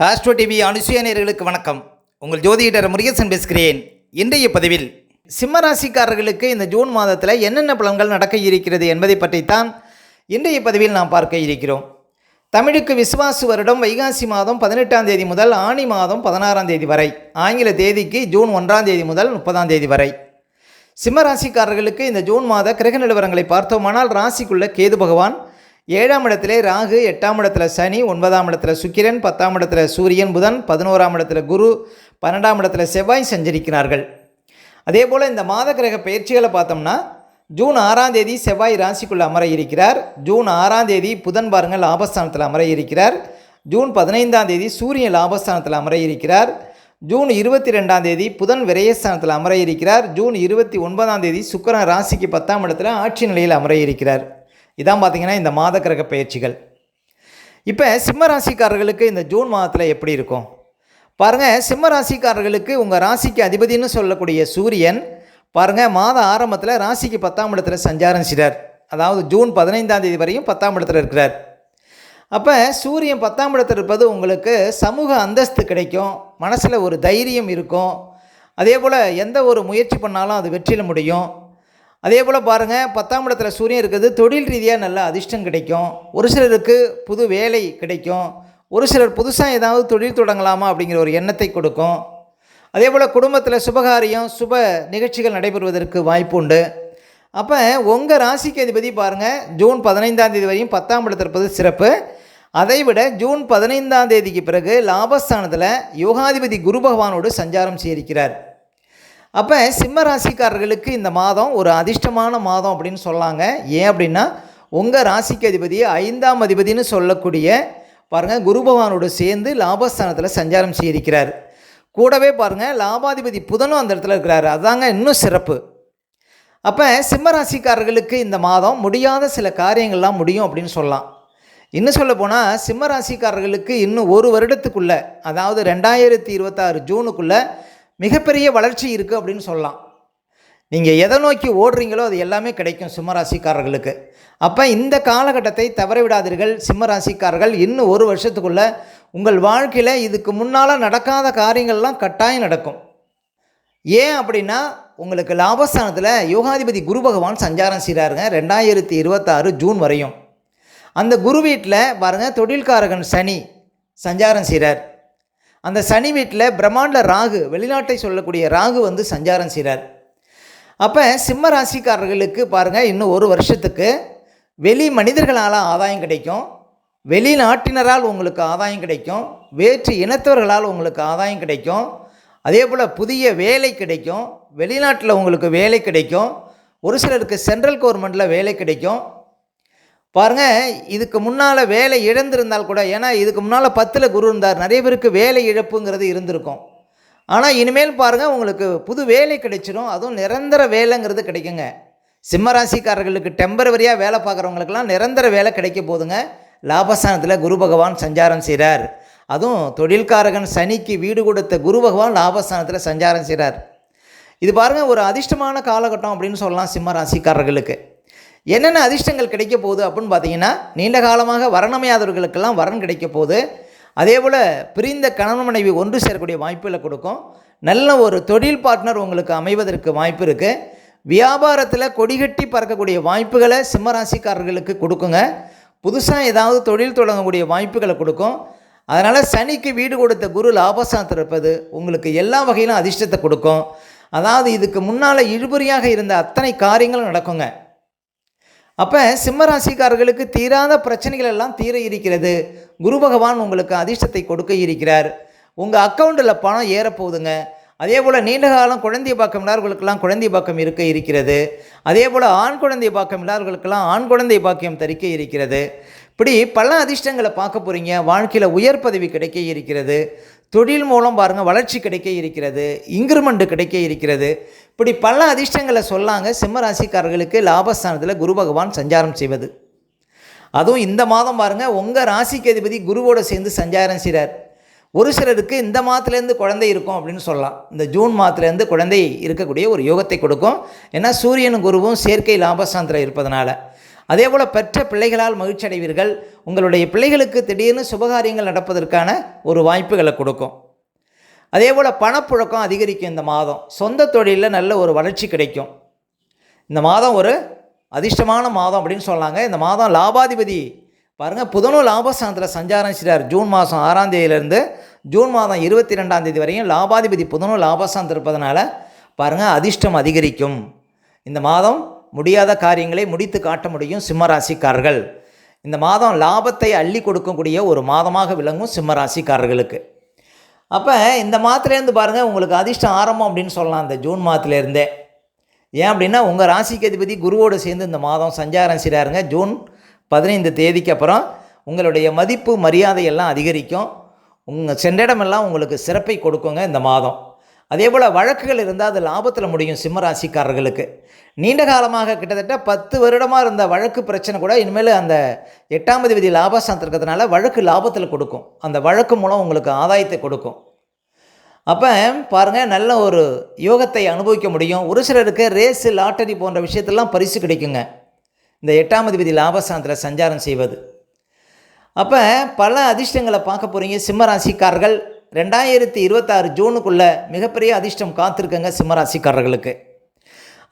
Astro TV Anusuya வணக்கம். உங்கள் ஜோதிடர் முருகேசன் பேசுகிறேன். இன்றைய பதிவில் சிம்ம ராசிக்காரர்களுக்கு இந்த ஜூன் மாதத்தில் என்னென்ன பலன்கள் நடக்க இருக்கிறது என்பதை பற்றித்தான் இன்றைய பதிவில் நாம் பார்க்க இருக்கிறோம். தமிழுக்கு விசுவாசு வருடம் வைகாசி மாதம் பதினெட்டாம் தேதி முதல் ஆணி மாதம் பதினாறாம் தேதி வரை ஆங்கில தேதிக்கு ஜூன் ஒன்றாம் தேதி முதல் முப்பதாம் தேதி வரை. சிம்ம ராசிக்காரர்களுக்கு இந்த ஜூன் மாத கிரக நிலவரங்களை பார்த்தோமானால் ராசிக்குள்ள கேது பகவான் ஏழாம் இடத்துல ராகு எட்டாம் இடத்துல சனி ஒன்பதாம் இடத்துல சுக்கிரன் பத்தாம் இடத்துல சூரியன் புதன் பதினோராம் இடத்துல குரு பன்னெண்டாம் இடத்துல செவ்வாய் சஞ்சரிக்கிறார்கள். அதே போல் இந்த மாத கிரக பயிற்சிகளை பார்த்தோம்னா ஜூன் ஆறாம் தேதி செவ்வாய் ராசிக்குள்ள அமர இருக்கிறார். ஜூன் ஆறாம் தேதி புதன் பாருங்கள் லாபஸ்தானத்தில் அமர இருக்கிறார். ஜூன் பதினைந்தாம் தேதி சூரியன் லாபஸ்தானத்தில் அமர இருக்கிறார். ஜூன் இருபத்தி ரெண்டாம் தேதி புதன் விரயஸ்தானத்தில் அமர இருக்கிறார். ஜூன் இருபத்தி ஒன்பதாம் தேதி சுக்கரன் ராசிக்கு பத்தாம் இடத்துல ஆட்சி நிலையில் அமர இருக்கிறார். இதான் பார்த்தீங்கன்னா இந்த மாத கிரக பயிற்சிகள். இப்போ சிம்ம ராசிக்காரர்களுக்கு இந்த ஜூன் மாதத்தில் எப்படி இருக்கும்? பாருங்கள் சிம்ம ராசிக்காரர்களுக்கு உங்கள் ராசிக்கு அதிபதினு சொல்லக்கூடிய சூரியன் பாருங்கள் மாத ஆரம்பத்தில் ராசிக்கு பத்தாம் இடத்துல சஞ்சாரம் செய்கிறார் அதாவது ஜூன் பதினைந்தாம் தேதி வரையும் பத்தாம் இடத்துல இருக்கிறார். அப்போ சூரியன் பத்தாம் இடத்துல இருப்பது உங்களுக்கு சமூக அந்தஸ்து கிடைக்கும் மனசில் ஒரு தைரியம் இருக்கும். அதே போல் எந்த ஒரு முயற்சி பண்ணாலும் அது வெற்றியில் முடியும். அதே போல் பாருங்கள் பத்தாம் இடத்துல சூரியன் இருக்கிறது தொழில் ரீதியாக நல்ல அதிர்ஷ்டம் கிடைக்கும். ஒரு சிலருக்கு புது வேலை கிடைக்கும். ஒரு சிலர் புதுசாக ஏதாவது தொழில் தொடங்கலாமா அப்படிங்கிற ஒரு எண்ணத்தை கொடுக்கும். அதே போல் குடும்பத்தில் சுபகாரியம் சுப நிகழ்ச்சிகள் நடைபெறுவதற்கு வாய்ப்பு உண்டு. அப்போ உங்கள் ராசிக்கு அதிபதி பாருங்கள் ஜூன் பதினைந்தாம் தேதி வரையும் பத்தாம் இடத்துல இருப்பது சிறப்பு. அதை விட ஜூன் பதினைந்தாம் தேதிக்கு பிறகு லாபஸ்தானத்தில் யோகாதிபதி குரு பகவானோடு சஞ்சாரம் செய்திருக்கிறார். அப்போ சிம்ம ராசிக்காரர்களுக்கு இந்த மாதம் ஒரு அதிர்ஷ்டமான மாதம் அப்படின்னு சொல்லாங்க. ஏன் அப்படின்னா உங்கள் ராசிக்கு அதிபதி ஐந்தாம் அதிபதினு சொல்லக்கூடிய பாருங்கள் குரு பகவானோடு சேர்ந்து லாபஸ்தானத்தில் சஞ்சாரம் செய்திருக்கிறார். கூடவே பாருங்கள் லாபாதிபதி புதனும் அந்த இடத்துல இருக்கிறாரு. அதாங்க இன்னும் சிறப்பு. அப்போ சிம்ம ராசிக்காரர்களுக்கு இந்த மாதம் முடியாத சில காரியங்கள்லாம் முடியும் அப்படின்னு சொல்லலாம். இன்னும் சொல்ல போனால் சிம்ம ராசிக்காரர்களுக்கு இன்னும் ஒரு வருடத்துக்குள்ளே அதாவது ரெண்டாயிரத்தி இருபத்தாறு ஜூனுக்குள்ளே மிகப்பெரிய வளர்ச்சி இருக்குது அப்படின்னு சொல்லலாம். நீங்கள் எதை நோக்கி ஓடுறீங்களோ அது எல்லாமே கிடைக்கும் சிம்மராசிக்காரர்களுக்கு. அப்போ இந்த காலகட்டத்தை தவற விடாதீர்கள் சிம்மராசிக்காரர்கள் இன்னும் ஒரு வருஷத்துக்குள்ளே உங்கள் வாழ்க்கையில் இதுக்கு முன்னால் நடக்காத காரியங்கள்லாம் கட்டாயம் நடக்கும். ஏன் அப்படின்னா உங்களுக்கு லாபஸ்தானத்தில் யோகாதிபதி குரு பகவான் சஞ்சாரம் செய்கிறாருங்க ரெண்டாயிரத்தி இருபத்தாறு ஜூன் வரையும். அந்த குரு வீட்டில் பாருங்கள் தொழில்காரகன் சனி சஞ்சாரம் செய்கிறார் அந்த சனி வீட்டில் பிரம்மாண்ட ராகு வெளிநாட்டை சொல்லக்கூடிய ராகு வந்து சஞ்சாரம் செய்கிறார். அப்போ சிம்ம ராசிக்காரர்களுக்கு பாருங்கள் இன்னும் ஒரு வருஷத்துக்கு வெளி மனிதர்களால் ஆதாயம் கிடைக்கும். வெளிநாட்டினரால் உங்களுக்கு ஆதாயம் கிடைக்கும். வேற்று இனத்தவர்களால் உங்களுக்கு ஆதாயம் கிடைக்கும். அதே போல் புதிய வேலை கிடைக்கும். வெளிநாட்டில் உங்களுக்கு வேலை கிடைக்கும். ஒரு சிலருக்கு சென்ட்ரல் கவர்மெண்ட்டில் வேலை கிடைக்கும். பாருங்கள் இதுக்கு முன்னால் வேலை இழந்திருந்தால் கூட ஏன்னா இதுக்கு முன்னால் பத்தில் குரு இருந்தார். நிறைய பேருக்கு வேலை இழப்புங்கிறது இருந்திருக்கும். ஆனால் இனிமேல் பாருங்கள் உங்களுக்கு புது வேலை கிடைச்சிடும் அதுவும் நிரந்தர வேலைங்கிறது கிடைக்குங்க. சிம்மராசிக்காரர்களுக்கு டெம்பரவரியாக வேலை பார்க்குறவங்களுக்கெல்லாம் நிரந்தர வேலை கிடைக்க போதுங்க. லாபஸ்தானத்தில் குரு பகவான் சஞ்சாரம் செய்கிறார் அதுவும் தொழில்காரகன் சனிக்கு வீடு கொடுத்த குரு பகவான் லாபஸ்தானத்தில் சஞ்சாரம் செய்கிறார் இது பாருங்கள் ஒரு அதிர்ஷ்டமான காலகட்டம் அப்படின்னு சொல்லலாம் சிம்ம ராசிக்காரர்களுக்கு என்னென்ன அதிர்ஷ்டங்கள் கிடைக்க போகுது அப்படின்னு பார்த்தீங்கன்னா நீண்ட காலமாக வரணமையாதவர்களுக்கெல்லாம் வரன் கிடைக்க போகுது. அதே போல் பிரிந்த கணவன் மனைவி ஒன்று சேரக்கூடிய வாய்ப்புகளை கொடுக்கும். நல்ல ஒரு தொழில் பார்ட்னர் உங்களுக்கு அமைவதற்கு வாய்ப்பு இருக்குது வியாபாரத்தில் கொடிகட்டி பறக்கக்கூடிய வாய்ப்புகளை சிம்மராசிக்காரர்களுக்கு கொடுக்குங்க. புதுசாக ஏதாவது தொழில் தொடங்கக்கூடிய வாய்ப்புகளை கொடுக்கும். அதனால் சனிக்கு வீடு கொடுத்த குரு லாபஸ்தானத்தில் இருப்பது உங்களுக்கு எல்லா வகையிலும் அதிர்ஷ்டத்தை கொடுக்கும். அதாவது இதுக்கு முன்னால் இழுபறியாக இருந்த அத்தனை காரியங்களும் நடக்குங்க. அப்போ சிம்மராசிக்காரர்களுக்கு தீராத பிரச்சனைகள் எல்லாம் தீர இருக்கிறது. குரு பகவான் உங்களுக்கு அதிர்ஷ்டத்தை கொடுக்க இருக்கிறார். உங்கள் அக்கௌண்ட்டில் பணம் ஏறப்போகுதுங்க. அதே போல் நீண்ட காலம் குழந்தை பாக்கம் இல்லாதவர்களுக்கெல்லாம் குழந்தை பாக்கம் இருக்க இருக்கிறது. அதே போல் ஆண் குழந்தை பாக்கம் இல்லாதவர்களுக்கெல்லாம் ஆண் குழந்தை பாக்கியம் தரிக்க இருக்கிறது. இப்படி பல அதிர்ஷ்டங்களை பார்க்க போகிறீங்க வாழ்க்கையில் உயர் பதவி கிடைக்க இருக்கிறது. தொழில் மூலம் பாருங்கள் வளர்ச்சி கிடைக்க இருக்கிறது இன்க்ரிமெண்ட் கிடைக்க இருக்கிறது. இப்படி பல அதிர்ஷ்டங்களை சொல்லாங்க சிம்ம ராசிக்காரர்களுக்கு லாபஸ்தானத்தில் குரு பகவான் சஞ்சாரம் செய்வது. அதுவும் இந்த மாதம் பாருங்கள் உங்கள் ராசிக்கு அதிபதி குருவோடு சேர்ந்து சஞ்சாரம் செய்கிறார் ஒரு சிலருக்கு இந்த மாதத்துலேருந்து குழந்தை இருக்கும் அப்படின்னு சொல்லலாம். இந்த ஜூன் மாதத்துலேருந்து குழந்தை இருக்கக்கூடிய ஒரு யோகத்தை கொடுக்கும். ஏன்னா சூரியனும் குருவும் சேர்க்கை லாபஸ்தானத்தில் இருப்பதனால. அதே போல் பெற்ற பிள்ளைகளால் மகிழ்ச்சி அடைவீர்கள் உங்களுடைய பிள்ளைகளுக்கு திடீர்னு சுபகாரியங்கள் நடப்பதற்கான ஒரு வாய்ப்புகளை கொடுக்கும். அதே போல் பணப்புழக்கம் அதிகரிக்கும் இந்த மாதம். சொந்த தொழிலில் நல்ல ஒரு வளர்ச்சி கிடைக்கும். இந்த மாதம் ஒரு அதிர்ஷ்டமான மாதம் அப்படின்னு சொன்னாங்க இந்த மாதம் லாபாதிபதி பாருங்கள் புதனும் லாபஸ்தானத்தில் சஞ்சாரம் செய்கிறார் ஜூன் மாதம் ஆறாம் தேதியிலேருந்து ஜூன் மாதம் இருபத்தி ரெண்டாம் தேதி வரையும் லாபாதிபதி புதனும் லாபஸ்தானத்தில் இருப்பதனால பாருங்கள் அதிர்ஷ்டம் அதிகரிக்கும். இந்த மாதம் முடியாத காரியங்களை முடித்து காட்ட முடியும் சிம்ம ராசிக்காரர்கள் இந்த மாதம் லாபத்தை அள்ளி கொடுக்கக்கூடிய ஒரு மாதமாக விளங்கும் சிம்ம ராசிக்காரர்களுக்கு அப்போ இந்த மாதத்துலேருந்து பாருங்கள் உங்களுக்கு அதிர்ஷ்டம் ஆரம்பம் அப்படின்னு சொல்லலாம் இந்த ஜூன் மாதத்துலேருந்தே ஏன் அப்படின்னா உங்கள் ராசிக்கு அதிபதி குருவோடு சேர்ந்து இந்த மாதம் சஞ்சாரம் செய்கிறாருங்க ஜூன் பதினைந்து தேதிக்கு அப்புறம். உங்களுடைய மதிப்பு மரியாதையெல்லாம் அதிகரிக்கும். உங்கள் சென்றிடமெல்லாம் உங்களுக்கு சிறப்பை கொடுக்குங்க இந்த மாதம். அதே போல் வழக்குகள் இருந்தால் அது லாபத்தில் முடியும் சிம்ம ராசிக்காரர்களுக்கு நீண்ட காலமாக கிட்டத்தட்ட பத்து வருடமாக இருந்த வழக்கு பிரச்சனை கூட இனிமேல் அந்த எட்டாம் விதி லாபஸ்தானத்தில் இருக்கிறதுனால வழக்கு லாபத்தில் கொடுக்கும். அந்த வழக்கு மூலம் உங்களுக்கு ஆதாயத்தை கொடுக்கும். அப்போ பாருங்கள் நல்ல ஒரு யோகத்தை அனுபவிக்க முடியும். ஒரு சிலருக்கு ரேஸு லாட்டரி போன்ற விஷயத்தெல்லாம் பரிசு கிடைக்குங்க. இந்த எட்டாம் விதி லாபஸ்தானத்தில் சஞ்சாரம் செய்வது. அப்போ பல அதிர்ஷ்டங்களை பார்க்க போகிறீங்க சிம்மராசிக்காரர்கள். ரெண்டாயிரத்தி இருபத்தாறு ஜூனுக்குள்ளே மிகப்பெரிய அதிர்ஷ்டம் காத்திருக்கங்க சிம்மராசிக்காரர்களுக்கு.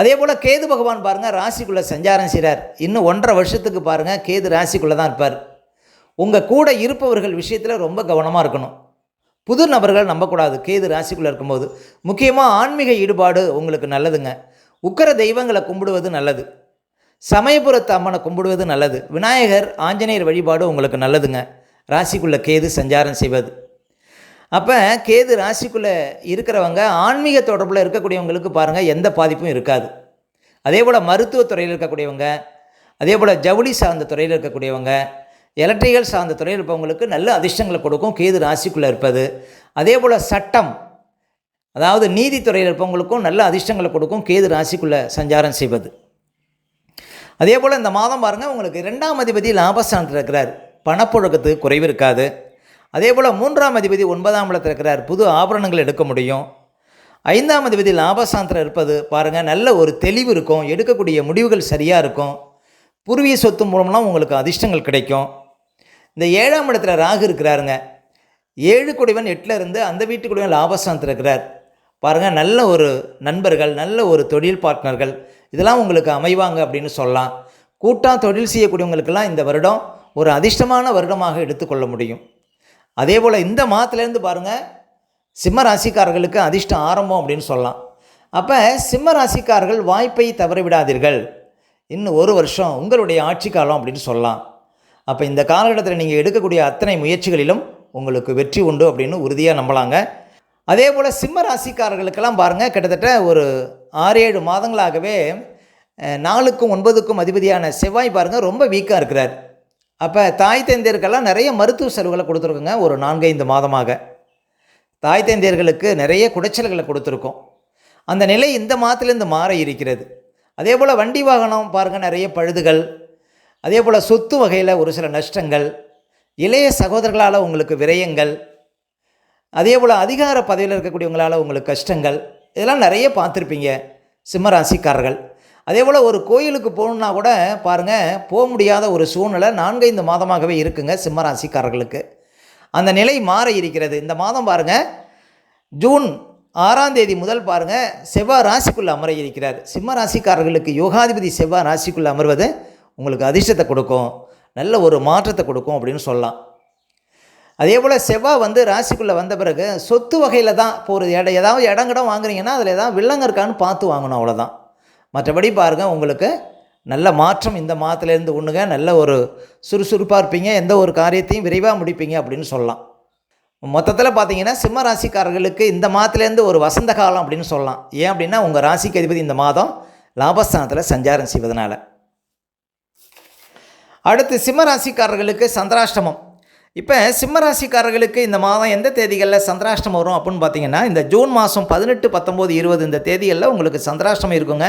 அதே போல் கேது பகவான் பாருங்கள் ராசிக்குள்ளே சஞ்சாரம் செய்கிறார் இன்னும் ஒன்றரை வருஷத்துக்கு பாருங்கள் கேது ராசிக்குள்ளே தான் இருப்பார். உங்கள் கூட இருப்பவர்கள் விஷயத்தில் ரொம்ப கவனமாக இருக்கணும். புது நபர்கள் நம்பக்கூடாது கேது ராசிக்குள்ளே இருக்கும்போது. முக்கியமாக ஆன்மீக ஈடுபாடு உங்களுக்கு நல்லதுங்க. உக்கர தெய்வங்களை கும்பிடுவது நல்லது. சமயபுரத்து அம்மனை கும்பிடுவது நல்லது. விநாயகர் ஆஞ்சநேயர் வழிபாடு உங்களுக்கு நல்லதுங்க. ராசிக்குள்ளே கேது சஞ்சாரம் செய்வது. அப்போ கேது ராசிக்குள்ளே இருக்கிறவங்க ஆன்மீக தொடர்பில் இருக்கக்கூடியவங்களுக்கு பாருங்கள் எந்த பாதிப்பும் இருக்காது. அதே போல் மருத்துவத்துறையில் இருக்கக்கூடியவங்க அதே போல் ஜவுளி சார்ந்த துறையில் இருக்கக்கூடியவங்க எலக்ட்ரிக்கல் சார்ந்த துறையில் இருப்பவங்களுக்கு நல்ல அதிர்ஷ்டங்களை கொடுக்கும் கேது ராசிக்குள்ளே இருப்பது. அதே போல் சட்டம் அதாவது நீதித்துறையில் இருப்பவங்களுக்கும் நல்ல அதிர்ஷ்டங்களை கொடுக்கும் கேது ராசிக்குள்ளே சஞ்சாரம் செய்வது. அதே போல் இந்த மாதம் பாருங்கள் உங்களுக்கு ரெண்டாம் அதிபதி லாபஸ்தானத்தில் இருக்கிறார். பணப்புழக்கத்துக்கு குறைவு இருக்காது. அதே போல் மூன்றாம் அதிபதி ஒன்பதாம் இடத்தில் இருக்கிறார். புது ஆபரணங்கள் எடுக்க முடியும். ஐந்தாம் அதிபதி லாபசாந்திரம் இருப்பது பாருங்கள் நல்ல ஒரு தெளிவு இருக்கும். எடுக்கக்கூடிய முடிவுகள் சரியாக இருக்கும். பூர்வீக சொத்து மூலம்லாம் உங்களுக்கு அதிர்ஷ்டங்கள் கிடைக்கும். இந்த ஏழாம் இடத்துல ராகு இருக்கிறாருங்க. ஏழு குடிவன் எட்டில் இருந்து அந்த வீட்டுக்குடிவன் லாபஸ்தானத்தில் இருக்கிறார். பாருங்கள் நல்ல ஒரு நண்பர்கள் நல்ல ஒரு தொழில் பார்ட்னர்கள் இதெல்லாம் உங்களுக்கு அமைவாங்க அப்படின்னு சொல்லலாம். கூட்டாக தொழில் செய்யக்கூடியவங்களுக்கெல்லாம் இந்த வருடம் ஒரு அதிர்ஷ்டமான வருடமாக எடுத்துக்கொள்ள முடியும். அதே போல் இந்த மாதத்துலேருந்து பாருங்கள் சிம்ம ராசிக்காரர்களுக்கு அதிர்ஷ்டம் ஆரம்பம் அப்படின்னு சொல்லலாம். அப்போ சிம்ம ராசிக்காரர்கள் வாய்ப்பை தவறவிடாதீர்கள். இன்னும் ஒரு வருஷம் உங்களுடைய ஆட்சி காலம் அப்படின்னு சொல்லலாம். அப்போ இந்த காலகட்டத்தில் நீங்கள் எடுக்கக்கூடிய அத்தனை முயற்சிகளிலும் உங்களுக்கு வெற்றி உண்டு அப்படின்னு உறுதியாக நம்பலாங்க. அதே போல் சிம்ம ராசிக்காரர்களுக்கெல்லாம் பாருங்கள் கிட்டத்தட்ட ஒரு ஆறு ஏழு மாதங்களாகவே நாலுக்கும் ஒன்பதுக்கும் அதிபதியான செவ்வாய் பாருங்கள் ரொம்ப வீக்காக இருக்கிறார். அப்போ தாய் தந்தையருக்கெல்லாம் நிறைய மருத்துவ செலவுகளை கொடுத்துருக்குங்க ஒரு நான்கைந்து மாதமாக. தாய் தந்தையர்களுக்கு நிறைய குடைச்சல்களை கொடுத்துருக்கோம். அந்த நிலை இந்த மாதத்துலேருந்து மாற இருக்கிறது. அதே போல் வண்டி வாகனம் பாருங்கள் நிறைய பழுதுகள். அதே போல் சொத்து வகையில் ஒரு சில நஷ்டங்கள். இளைய சகோதரர்களால் உங்களுக்கு விரயங்கள். அதே போல் அதிகார பதவியில் இருக்கக்கூடியவங்களால் உங்களுக்கு கஷ்டங்கள். இதெல்லாம் நிறைய பார்த்துருப்பீங்க சிம்மராசிக்காரர்கள் அதே போல் ஒரு கோயிலுக்கு போகணுன்னா கூட பாருங்கள் போக முடியாத ஒரு சூழ்நிலை நான்கைந்து மாதமாகவே இருக்குங்க சிம்மராசிக்காரர்களுக்கு. அந்த நிலை மாற இருக்கிறது. இந்த மாதம் பாருங்கள் ஜூன் ஆறாம் தேதி முதல் பாருங்கள் செவ்வாய் ராசிக்குள்ளே அமர இருக்கிறார். சிம்ம ராசிக்காரர்களுக்கு யோகாதிபதி செவ்வாய் ராசிக்குள்ளே அமர்வது உங்களுக்கு அதிர்ஷ்டத்தை கொடுக்கும் நல்ல ஒரு மாற்றத்தை கொடுக்கும் அப்படின்னு சொல்லலாம். அதே போல் செவ்வாய் வந்து ராசிக்குள்ளே வந்த பிறகு சொத்து வகையில் தான் இப்போ ஒரு இடம் ஏதாவது இடங்கடம் வாங்குறீங்கன்னா அதில் ஏதாவது வில்லங்க இருக்கான்னு பார்த்து வாங்கணும் அவ்வளோதான் மற்றபடி பாருங்கள் உங்களுக்கு நல்ல மாற்றம் இந்த மாதத்துலேருந்து ஒன்றுங்க நல்ல ஒரு சுறுசுறுப்பாக இருப்பீங்க எந்த ஒரு காரியத்தையும் விரைவாக முடிப்பீங்க அப்படின்னு சொல்லலாம். மொத்தத்தில் பார்த்தீங்கன்னா சிம்ம ராசிக்காரர்களுக்கு இந்த மாதத்துலேருந்து ஒரு வசந்த காலம் அப்படின்னு சொல்லலாம். ஏன் அப்படின்னா உங்கள் ராசிக்கு அதிபதி இந்த மாதம் லாபஸ்தானத்தில் சஞ்சாரம் செய்வதனால. அடுத்து சிம்ம ராசிக்காரர்களுக்கு சந்திராஷ்டமம். இப்போ சிம்ம ராசிக்காரர்களுக்கு இந்த மாதம் எந்த தேதிகளில் சந்திராஷ்டமம் வரும் அப்படின்னு பார்த்தீங்கன்னா இந்த ஜூன் மாதம் பதினெட்டு பத்தொம்போது இருபது இந்த தேதிகளில் உங்களுக்கு சந்திராஷ்டமம் இருக்குங்க.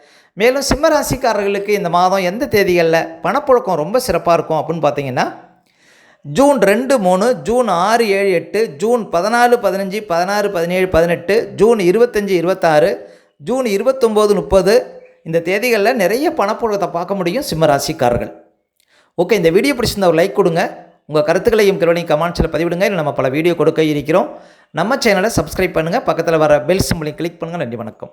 மேலும் சிம்மராசிக்காரர்களுக்கு இந்த மாதம் எந்த தேதிகளில் பணப்புழக்கம் ரொம்ப சிறப்பாக இருக்கும் அப்படின்னு பார்த்தீங்கன்னா ஜூன் ரெண்டு மூணு ஜூன் ஆறு ஏழு எட்டு ஜூன் பதினாலு பதினஞ்சு பதினாறு பதினேழு பதினெட்டு ஜூன் இருபத்தஞ்சி இருபத்தாறு ஜூன் இருபத்தொம்போது முப்பது இந்த தேதிகளில் நிறைய பணப்புழக்கத்தை பார்க்க முடியும் சிம்மராசிக்காரர்கள். ஓகே இந்த வீடியோ பிடிச்சிருந்தா ஒரு லைக் கொடுங்க. உங்கள் கருத்துக்களையும் கேள்வியும் கமெண்ட்ஸில் பதிவிடுங்க. இல்லை நம்ம பல வீடியோ கொடுக்க இருக்கிறோம். நம்ம சேனலை சப்ஸ்கிரைப் பண்ணுங்கள் பக்கத்தில் வர பெல் சிம்பிளையும் கிளிக் பண்ணுங்கள் நன்றி வணக்கம்.